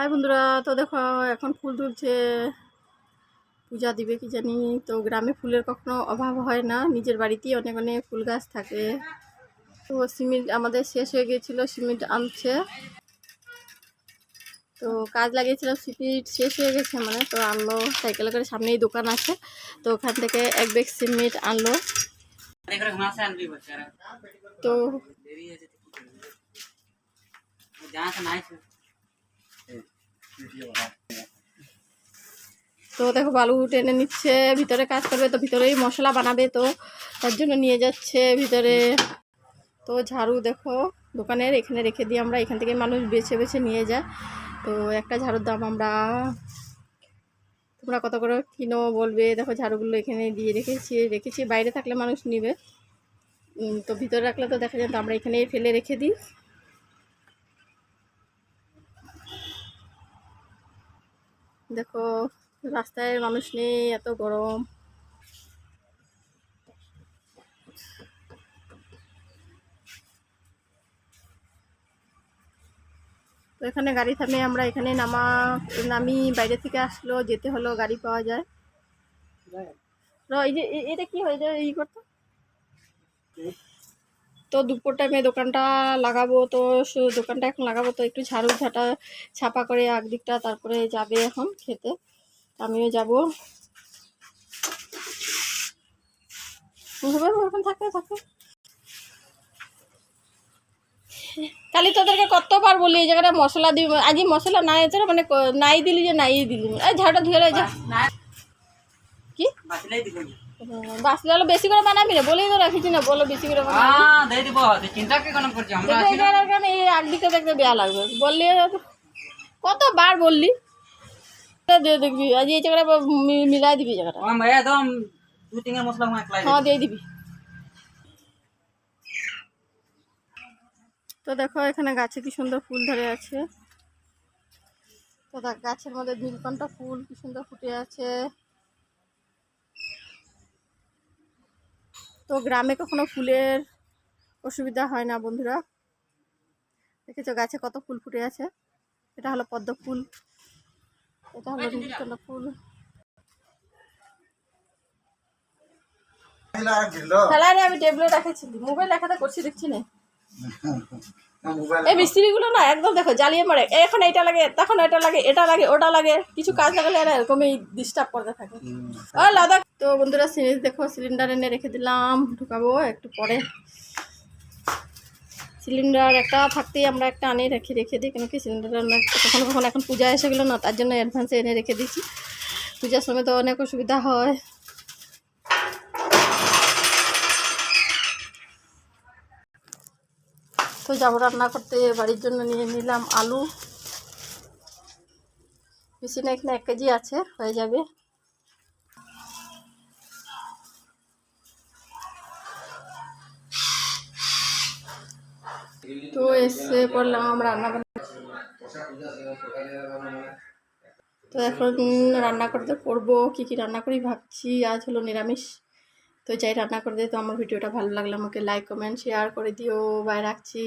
High বন্ধুরা, তো দেখো এখন ফুল তুলছে। পূজা দিবে কি জানি, তো গ্রামে ফুলের কখনো অভাব হয় না, নিজের বাড়িতেই অনেক অনেক ফুল গাছ থাকে। তো সিমেন্ট আমাদের শেষ হয়ে গিয়েছিল, সিমেন্ট আনছে। তো কাজ লাগিয়েছিলাম সিমেন্ট শেষ হয়ে গেছে মানে তো আনলো, সাইকেলে করে সামনেই দোকান আছে। তো ওখান থেকে এক ব্যাগ সিমেন্ট আনলো। তো তো দেখো বালু টেনে নিচ্ছে, ভিতরে কাজ করবে তো ভিতরেই মশলা বানাবে তো, তার জন্য নিয়ে যাচ্ছে ভিতরে। তো ঝাড়ু দেখো, দোকানের এখানে রেখে দিই আমরা এখান থেকে মানুষ বেছে বেছে নিয়ে যায়। তো একটা ঝাড়ুর দাম আমরা, তোমরা কত করে কিনো বলবে? দেখো ঝাড়ুগুলো এখানে দিয়ে রেখেছি রেখেছি, বাইরে থাকলে মানুষ নিবে। তো ভিতরে রাখলে তো দেখা যায় তো আমরা এখানেই ফেলে রেখে দিই। দেখো রাস্তায় মানুষ নেই এত গরম। তো এখানে গাড়ি থামে আমরা এখানে নামা নামি বাইরে থেকে আসলো যেতে হলো গাড়ি পাওয়া যায়। এই যে এটা কি হয়ে যায় ই করতো? তো দুপুর টাইমে দোকানটা লাগাবো তো দোকানটা এখন লাগাবো তো একটু ঝাড়ু ঝাঁটা ছাপা করে একদিকটা তারপরে যাবে এখন খেতে। আমিও যাব। হবে ওরকম থাকবে থাকবে খালি তোদেরকে কতবার বলি এই জায়গাটা মশলা দিবি আজই মশলা নাই আছে মানে নাই দিলি যে নাই দিলি। ঝাড়টা ধুয়ে যা। কি? বাসলে হলো বেশি করে বানাবি না বলেই তো রাখিছি না বলো বেশি করে বানাবি। হ্যাঁ দিয়ে দিব তুই চিন্তা কি কোনো করছি আমরা কারণে এই একদিকে দেখতে বেয়া লাগবে। বললি কতবার বললি? দিয়ে দেখবি। আজ এই জায়গাটা মিলাই দিবি জায়গাটা। একদম দু তিনের মশলা হ্যাঁ দিয়ে দিবি। তো দেখো এখানে গাছে কি সুন্দর ফুল ধরে আছে। তো দেখ গাছের মধ্যে নীলকণ্ঠ ফুল কি সুন্দর ফুটে আছে। তো গ্রামে কখনো ফুলের অসুবিধা হয় না বন্ধুরা। দেখেছ গাছে কত ফুল ফুটে আছে? এটা হলো পদ্ম ফুল। এটা হলো নীলকণ্ঠ ফুল। আমি টেবিলে রাখেছি মোবাইল দেখাতে করছি দেখছি না। এই মিস্ত্রিগুলো না একদম দেখো জ্বালিয়ে মারে। এখন এটা লাগে তখন এটা লাগে এটা লাগে ওটা লাগে। কিছু কাজ লাগালে এরা এরকমই ডিস্টার্ব করতে থাকে। ও লাদা তো বন্ধুরা সিরিজ দেখো সিলিন্ডার এনে রেখে দিলাম ঢুকাবো একটু পরে। সিলিন্ডার একটা থাকতেই আমরা একটা আনে রেখে রেখে দিই কেন কি সিলিন্ডার কখনো কখনো এখন পূজা এসে গেলো না তার জন্য অ্যাডভান্সে এনে রেখে দিচ্ছি পূজার সময় তো অনেক অসুবিধা হয়। তো যাব রান্না করতে বাড়ির জন্য নিয়ে নিলাম আলু। বেশি না, এখানে এক কেজি আছে, হয়ে যাবে। তো এসে পড়লাম রান্না বান্না তো এখন রান্না করতে করব, কি কি রান্না করি ভাবছি, আজ হলো নিরামিষ। তো যাই, রান্না করে দিই তো আমার ভিডিওটা ভালো লাগলে আমাকে লাইক কমেন্ট শেয়ার করে দিও। বাই রাখছি।